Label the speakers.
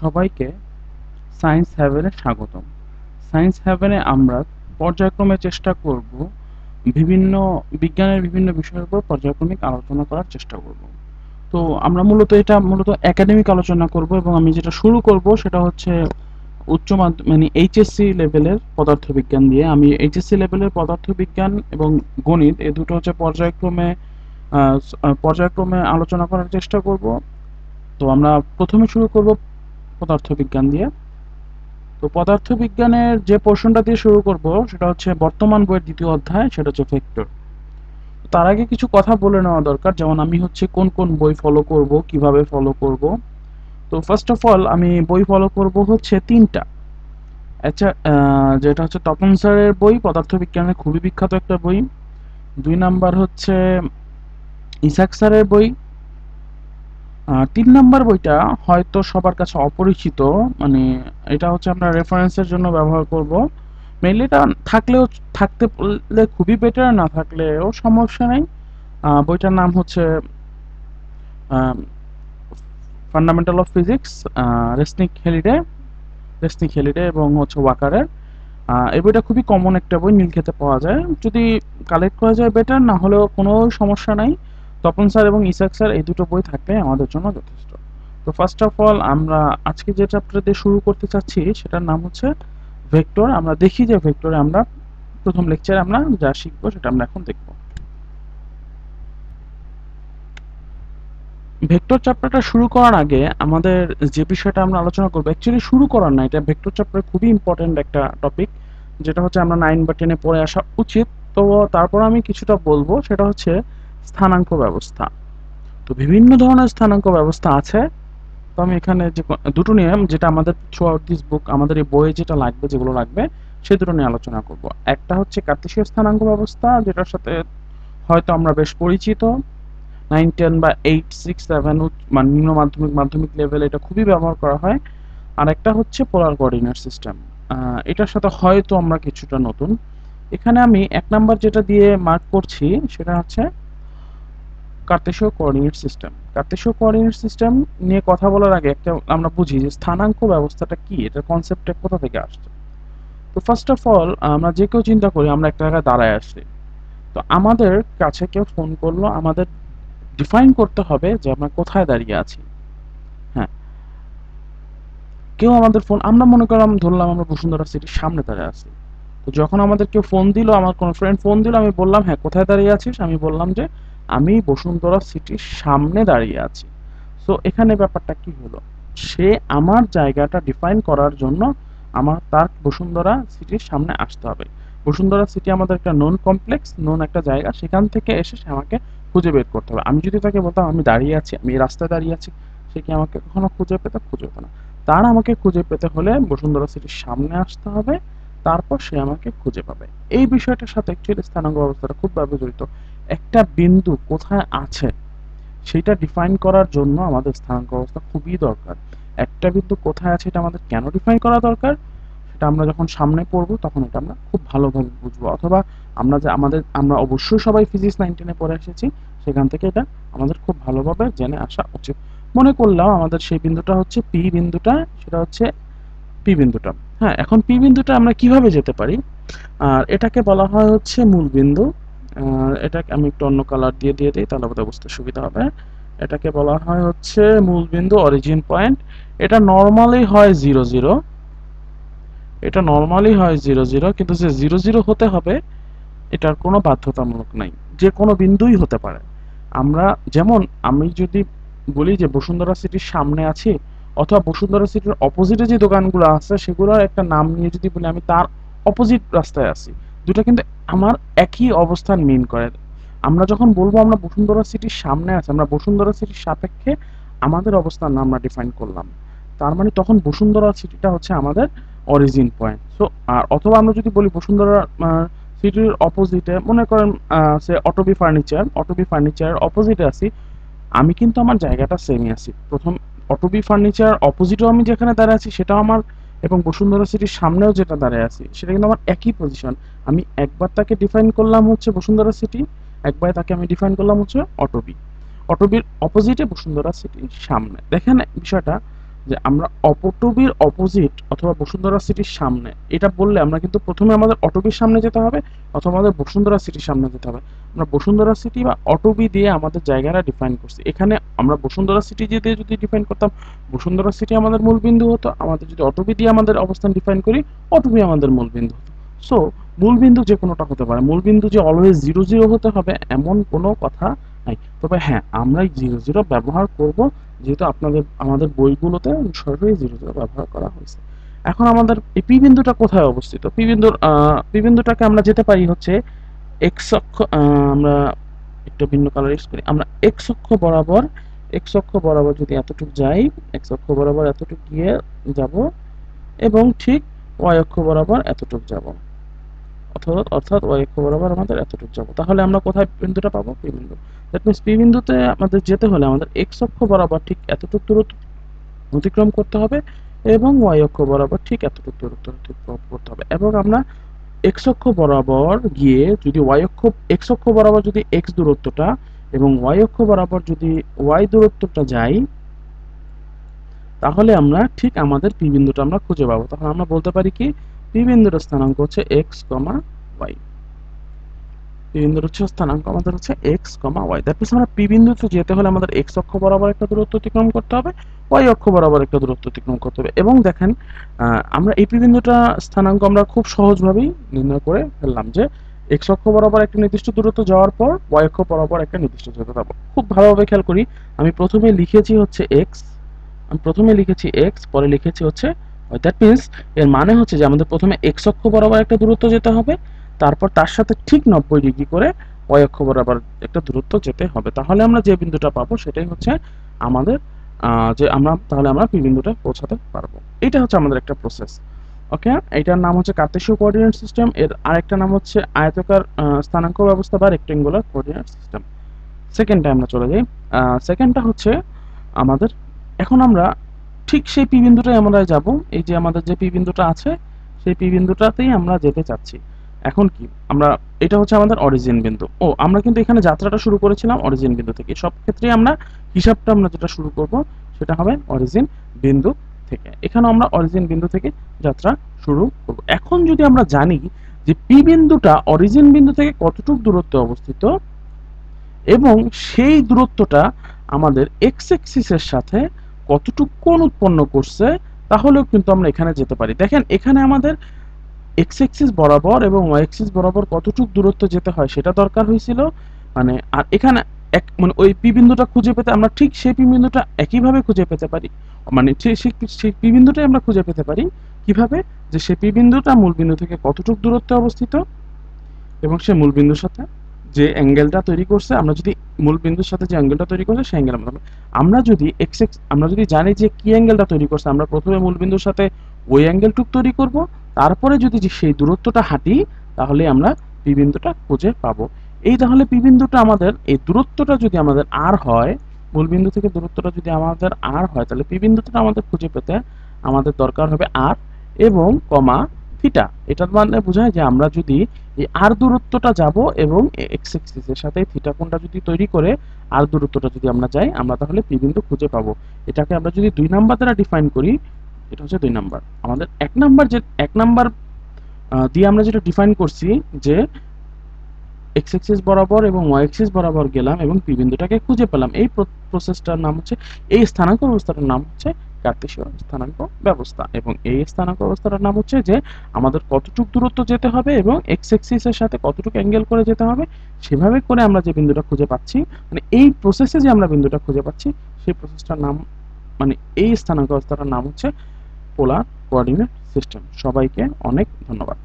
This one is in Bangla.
Speaker 1: সবাইকে সায়েন্স হ্যাভেনে স্বাগতম। সায়েন্স হ্যাভেনে আমরা পর্যায়ক্রমে চেষ্টা করব বিভিন্ন, বিজ্ঞানের বিভিন্ন বিষয়ের উপর পর্যায়ক্রমিক আলোচনা করার চেষ্টা করব। তো আমরা মূলত এটা, মূলত একাডেমিক আলোচনা করব এবং আমি যেটা শুরু করব সেটা হচ্ছে উচ্চ মানে এইচএসসি লেভেলের পদার্থবিজ্ঞান দিয়ে। আমি এইচএসসি লেভেলের পদার্থবিজ্ঞান এবং গণিত এই দুটো হচ্ছে পর্যায়ক্রমে পর্যায়ক্রমে আলোচনা করার চেষ্টা করব। তো আমরা প্রথমে শুরু করব পদার্থবিজ্ঞান দিয়ে। তো পদার্থবিজ্ঞানের যে পোর্শনটা দিয়ে শুরু করব, সেটা হচ্ছে বর্তমান বইয়ের দ্বিতীয় অধ্যায়, সেটা হচ্ছে ভেক্টর তার আগে কিছু কথা বলে নেওয়া দরকার, যেমন আমি হচ্ছে কোন কোন বই ফলো করব, কীভাবে ফলো করব। তো ফার্স্ট অফ অল আমি বই ফলো করব হচ্ছে তিনটা। আচ্ছা যেটা হচ্ছে তপন স্যারের বই, পদার্থবিজ্ঞানের খুবই বিখ্যাত একটা বই। দুই নাম্বার হচ্ছে ইসাক স্যারের বই তিন নাম্বার বইটা হয়তো সবার কাছে অপরিচিত মানে এটা হচ্ছে আমরা রেফারেন্সের জন্য ব্যবহার করব। মেইনলি এটা থাকলেও, থাকতে পারলে খুবই বেটার না থাকলেও সমস্যা নেই। বইটার নাম হচ্ছে fundamental of physics Resnick Halliday Resnick Halliday এবং হচ্ছে ওয়াকারের এই বইটা খুবই কমন একটা বই, নীল খেতে পাওয়া যায়। যদি কালেক্ট করা যায় বেটার না হলেও কোনো সমস্যা নাই। তপন স্যার এবং ইসাক স্যার, এই দুটো বই থাকলে আমাদের জন্য যথেষ্ট। তো ফার্স্ট অফ অল আমরা আজকে যে চ্যাপ্টার দিয়ে শুরু করতে চাচ্ছি, সেটার নাম হচ্ছে ভেক্টর আমরা দেখি যে ভেক্টরে আমরা প্রথম লেকচারে আমরা যা শিখব, সেটা আমরা এখন দেখব। ভেক্টর চ্যাপ্টারটা শুরু করার আগে আমাদের যে বিষয়টা আমরা আলোচনা করব অ্যাকচুয়ালি শুরু করার না, এটা ভেক্টর চ্যাপ্টার খুবই ইম্পর্টেন্ট একটা টপিক যেটা হচ্ছে আমরা নাইন বা টেনে পড়ে আসা উচিত। তো তারপর আমি কিছুটা বলব, সেটা হচ্ছে স্থানাঙ্ক ব্যবস্থা। তো বিভিন্ন ধরনের স্থানাঙ্ক ব্যবস্থা আছে। তো আমি এখানে যে দুটো নিয়ে যেটা আমাদের থ্রু আউট দিস বুক আমাদের এই বইয়ে যেটা লাগবে, যেগুলো লাগবে, সেই দুটো নিয়ে আলোচনা করব। একটা হচ্ছে কার্তেশীয় স্থানাঙ্ক ব্যবস্থা, যেটার সাথে হয়তো আমরা বেশ পরিচিত। নাইন টেন বা এইট সিক্স সেভেন মানে নিম্ন মাধ্যমিক মাধ্যমিক লেভেল এটা খুবই ব্যবহার করা হয়। আর একটা হচ্ছে পোলার কোঅর্ডিনেট সিস্টেম এটার সাথে হয়তো আমরা কিছুটা নতুন। এখানে আমি এক নাম্বার যেটা দিয়ে মার্ক করছি, সেটা হচ্ছে কার্তেশীয় কোঅর্ডিনেট সিস্টেম। কার্তেশীয় কোঅর্ডিনেট সিস্টেম নিয়ে কথা বলার আগে একটা আমরা বুঝি যে স্থানাঙ্ক ব্যবস্থাটা কি? এটার কনসেপ্টটা কোথা থেকে আসছে? তো ফার্স্ট অফ অল আমরা যে কেউ চিন্তা করি, আমরা একটা জায়গায় দাঁড়ায় আসছি। তো আমাদের কাছে কেউ ফোন করল, আমাদের ডিফাইন করতে হবে যে আমরা কোথায় দাঁড়িয়ে আছি। হ্যাঁ। কেউ আমাদের ফোন আমরা মনে করলাম, ধরলাম আমরা বসুন্ধরা সিটির সামনে দাঁড়িয়ে আছি। তো যখন আমাদের কেউ ফোন দিল, আমার কোনো ফ্রেন্ড ফোন দিল, আমি বললাম হ্যাঁ কোথায় দাঁড়িয়ে আছিস? আমি বললাম যে আমি বসুন্ধরা সিটির সামনে দাঁড়িয়ে আছি। সো এখানে ব্যাপারটা কি হলো? সে আমার জায়গাটা ডিফাইন করার জন্য আমার তার বসুন্ধরা সিটির সামনে আসতে হবে। বসুন্ধরা সিটি আমাদের একটা নন কমপ্লেক্স নন একটা জায়গা। সেখান থেকে এসে সে আমাকে খুঁজে বের করতে হবে। আমি যদি তাকে বলতাম, আমি দাঁড়িয়ে আছি, আমি রাস্তায় দাঁড়িয়ে আছি, সে কি আমাকে কখনো খুঁজে পেতে, খুঁজে পেত না। তার আমাকে খুঁজে পেতে হলে বসুন্ধরা সিটির সামনে আসতে হবে। তারপর সে আমাকে খুঁজে পাবে। এই বিষয়টার সাথে অ্যাকচুয়ালি স্থানাঙ্ক ব্যবস্থাটা খুব ভাবে জড়িত। একটা বিন্দু কোথায় আছে, সেটা ডিফাইন করার জন্য আমাদের স্থানাঙ্ক ব্যবস্থা খুবই দরকার। একটা বিন্দু কোথায় আছে, এটা আমাদের কেন ডিফাইন করা দরকার, সেটা আমরা যখন সামনে পড়ব, তখন এটা আমরা খুব ভালোভাবে বুঝব। অথবা আমরা যে আমাদের, আমরা অবশ্যই সবাই ফিজিক্স নাইনটিনে পড়ে এসেছি, সেখান থেকে এটা আমাদের খুব ভালোভাবে জেনে আসা উচিত। মনে করলাম আমাদের সেই বিন্দুটা হচ্ছে পি বিন্দুটা, সেটা হচ্ছে পি বিন্দুটা। হ্যাঁ এখন পি বিন্দুটা আমরা কীভাবে যেতে পারি? আর এটাকে বলা হয় হচ্ছে মূল বিন্দু এটাকে আমি একটু অন্য কালার দিয়ে দিয়ে দিই, তাহলে বোধহয় বুঝতে সুবিধা হবে। এটাকে বলা হয় হচ্ছে মূল বিন্দু অরিজিন পয়েন্ট এটা নর্মালি হয় জিরো জিরো এটা নর্মালি হয় জিরো জিরো কিন্তু যে জিরো জিরো হতে হবে, এটার কোনো বাধ্যতামূলক নাই। যে কোনো বিন্দুই হতে পারে। আমরা যেমন, আমি যদি বলি যে বসুন্ধরা সিটির সামনে আছি, অথবা বসুন্ধরা সিটির অপোজিটে যে দোকানগুলো আছে, সেগুলোর একটা নাম নিয়ে যদি বলি, আমি তার অপোজিট রাস্তায় আছি। দুটো কিন্তু আমার একই অবস্থান মিন করে। আমরা যখন বলব আমরা বসুন্ধরা সিটির সামনে আছি, আমরা বসুন্ধরা সিটির সাপেক্ষে আমাদের অবস্থান আমরা ডিফাইন করলাম। তার মানে তখন বসুন্ধরা সিটিটা হচ্ছে আমাদের অরিজিন পয়েন্ট সো আর অথবা আমরা যদি বলি বসুন্ধরা সিটির অপোজিটে মনে করেন সে অটোবি ফার্নিচার অটোবি ফার্নিচারের অপোজিটে আছি, আমি কিন্তু আমার জায়গাটা সেমই আছি। প্রথম অটোবি ফার্নিচার অপোজিটেও আমি যেখানে দাঁড়িয়ে আছি, সেটাও আমার এবং বসুন্ধরা সিটির সামনেও যেটা দাঁড়িয়ে আছি, সেটা কিন্তু আমার একই পজিশন আমি একবার তাকে ডিফাইন করলাম হচ্ছে বসুন্ধরা সিটি একবার তাকে আমি ডিফাইন করলাম হচ্ছে অটোবি। অটোবির অপোজিটে বসুন্ধরা সিটির সামনে। দেখেন বিষয়টা যে আমরা অপটুবির অপোজিট অথবা বসুন্ধরা সিটির সামনে, এটা বললে আমরা কিন্তু প্রথমে আমাদের অটোবির সামনে যেতে হবে অথবা আমাদের বসুন্ধরা সিটির সামনে যেতে হবে। আমরা বসুন্ধরা সিটি বা অটোবি দিয়ে আমাদের জায়গাটা ডিফাইন করছি। এখানে আমরা বসুন্ধরা সিটি দিয়ে যদি ডিফাইন করতাম, বসুন্ধরা সিটি আমাদের মূল বিন্দু হতো, আমাদের যদি অটোবি দিয়ে আমাদের অবস্থান ডিফাইন করি অটোবি আমাদের মূল বিন্দু হতো। সো মূল বিন্দু যে কোনোটা হতে পারে, মূল বিন্দু যে অলওয়েজ জিরো জিরো হতে হবে, এমন কোনো কথা নাই তবে হ্যাঁ আমরা জিরো জিরো ব্যবহার করব, যেহেতু আপনাদের, আমাদের বইগুলোতে সরাসরি জিরো জিরো ব্যবহার করা হয়েছে। এখন আমাদের এই পি বিন্দুটা কোথায় অবস্থিত? পি বিন্দুর পি বিন্দুটাকে আমরা যেতে পারি হচ্ছে এক্স অক্ষ আমরা একটু ভিন্ন কালার ইউজ করি। আমরা এক্স অক্ষ বরাবর এক্স অক্ষ বরাবর যদি এতটুকু যাই এক্স অক্ষ বরাবর এতটুকু গিয়ে যাব, এবং ঠিক ওয়াই অক্ষ বরাবর এতটুকু যাব। অর্থাৎ অর্থাৎ ওয়াই অক্ষ বরাবর আমাদের যাব। তাহলে আমরা কোথায় বিন্দুটা পাবো? পি বিন্দু। দ্যাট মিনস পি বিন্দুতে আমাদের যেতে হলে আমাদের এক্স অক্ষ বরাবর ঠিক দূরত্ব অতিক্রম করতে হবে এবং ওয়াই অক্ষ বরাবর ঠিক দূরত্ব অতিক্রম করতে হবে। এবং আমরা এক্স অক্ষ বরাবর গিয়ে যদি ওয়াই অক্ষ এক্স অক্ষ বরাবর যদি এক্স দূরত্বটা এবং ওয়াই অক্ষ বরাবর যদি ওয়াই দূরত্বটা যাই, তাহলে আমরা ঠিক আমাদের পি বিন্দুটা আমরা খুঁজে পাবো। তখন আমরা বলতে পারি কি পি বিন্দুর স্থানাঙ্ক হচ্ছে এক্স কমা ওয়াই হচ্ছে স্থানাঙ্ক আমাদের হচ্ছে এক্স কমা ওয়াই দ্যাট আমরা পি বিন্দুতে যেতে হলে আমাদের এক্স অক্ষ বরাবর একটা দূরত্ব অতিক্রম করতে হবে ওয়াই অক্ষ বরাবর একটা দূরত্ব অতিক্রম করতে হবে। এবং দেখেন আমরা এই পি বিন্দুটা স্থানাঙ্ক আমরা খুব সহজভাবেই নির্ণয় করে ফেললাম যে এক্স অক্ষ বরাবর একটা নির্দিষ্ট দূরত্ব যাওয়ার পর ওয়াই অক্ষ বরাবর একটা নির্দিষ্ট দূরত্ব যাব খুব ভালোভাবে খেয়াল করি, আমি প্রথমে লিখেছি হচ্ছে এক্স আমি প্রথমে লিখেছি এক্স পরে লিখেছি হচ্ছে দ্যাট মিনস এর মানে হচ্ছে যে আমাদের প্রথমে এক্স অক্ষ বরাবর একটা দূরত্ব যেতে হবে, তারপর তার সাথে ঠিক নব্বই ডিগ্রি করে ওয়াই অক্ষ বরাবর একটা দূরত্ব যেতে হবে। তাহলে আমরা যে বিন্দুটা পাবো সেটাই হচ্ছে আমাদের যে আমরা, তাহলে আমরা পি বিন্দুটা পৌঁছাতে পারব। এটা হচ্ছে আমাদের একটা প্রসেস ওকে এটার নাম হচ্ছে কার্তেশীয় কোঅর্ডিনেট সিস্টেম এর আরেকটা নাম হচ্ছে আয়তকার স্থানাঙ্ক ব্যবস্থা বা রেক্টেঙ্গুলার কোঅর্ডিনেট সিস্টেম সেকেন্ডটা আমরা চলে যাই সেকেন্ডটা হচ্ছে আমাদের, এখন আমরা ঠিক সেই পি বিন্দুটাই আমরা যাব। এই যে আমাদের যে পি বিন্দুটা আছে, সেই পি বিন্দুটাতেই আমরা যেতে চাচ্ছি। এখন কি? আমরা, এটা হচ্ছে আমাদের অরিজিন বিন্দু। ও, আমরা কিন্তু এখানে যাত্রাটা শুরু করেছিলাম অরিজিন বিন্দু থেকে। সব ক্ষেত্রেই আমরা হিসাবটা আমরা যেটা শুরু করব, সেটা হবে অরিজিন বিন্দু থেকে। এখানে আমরা অরিজিন বিন্দু থেকে যাত্রা শুরু করব। এখন যদি আমরা জানি যে পি বিন্দুটা অরিজিন বিন্দু থেকে কতটুকু দূরত্বে অবস্থিত, এবং সেই দূরত্বটা আমাদের এক্স এক্সিসের সাথে কতটুকু উৎপন্ন করছে, তাহলেও কিন্তু আমরা এখানে যেতে পারি। দেখেন, এখানে আমাদের এক্স এক্সিস বরাবর এবং ওয়াই এক্সিস বরাবর কতটুকু দূরত্ব যেতে হয় সেটা দরকার হয়েছিল। মানে আর এখানে এক মানে ওই পি বিন্দুটা খুঁজে পেতে আমরা ঠিক সেই পি বিন্দুটা একইভাবে খুঁজে পেতে পারি। মানে সেই পি বিন্দুটাই আমরা খুঁজে পেতে পারি। কীভাবে? যে সেই পি বিন্দুটা মূল বিন্দু থেকে কতটুকু দূরত্বে অবস্থিত এবং সে মূল বিন্দুর সাথে যে অ্যাঙ্গেলটা তৈরি করছে, আমরা যদি মূল বিন্দুর সাথে যে অ্যাঙ্গেলটা তৈরি করছে, সেই অ্যাঙ্গেল আমরা আমরা যদি এক্স এক্স আমরা যদি জানি যে কি অ্যাঙ্গেলটা তৈরি করছে, আমরা প্রথমে মূল বিন্দুর সাথে ওই অ্যাঙ্গেলটুক তৈরি করব, তারপরে যদি সেই দূরত্বটা হাঁটি, তাহলে আমরা পি বিন্দুটা খুঁজে পাবো। এই তাহলে পি বিন্দুটা আমাদের, এই দূরত্বটা যদি আমাদের আর হয়, মূল বিন্দু থেকে দূরত্বটা যদি আমাদের আর হয়, তাহলে পি বিন্দুটা আমাদের খুঁজে পেতে আমাদের দরকার হবে আর এবং কমা থিটা এটার মানে বোঝায় যে আমরা যদি এই আর দূরত্বটা যাব এবং এক্স এক্সিসের সাথে থিটা কোণটা যদি তৈরি করে আর দূরত্বটা যদি আমরা যাই, আমরা তাহলে পি বিন্দু খুঁজে পাবো। এটাকে আমরা যদি দুই নাম্বার দ্বারা ডিফাইন করি, এটা হচ্ছে দুই নাম্বার। আমাদের এক নাম্বার যে, এক নাম্বার দিয়ে আমরা যেটা ডিফাইন করছি যে এক্স এক্সিস বরাবর এবং ওয়াই এক্সিস বরাবর গেলাম এবং পি বিন্দুটাকে খুঁজে পেলাম। এই প্রসেসটার নাম হচ্ছে, এই স্থানাঙ্ক ব্যবস্থাটার নাম হচ্ছে কার্তেশীয় স্থানাঙ্ক ব্যবস্থা। এবং এই স্থানাঙ্ক ব্যবস্থাটার নাম হচ্ছে যে, আমাদের কতটুক দূরত্ব যেতে হবে এবং এক্স এক্সিসের সাথে কতটুকু অ্যাঙ্গেল করে যেতে হবে, সেভাবে করে আমরা যে বিন্দুটা খুঁজে পাচ্ছি মানে এই প্রসেসে যে আমরা বিন্দুটা খুঁজে পাচ্ছি, সেই প্রসেসটার নাম মানে এই স্থানাঙ্ক ব্যবস্থাটার নাম হচ্ছে পোলার কোঅর্ডিনেট সিস্টেম সবাইকে অনেক ধন্যবাদ।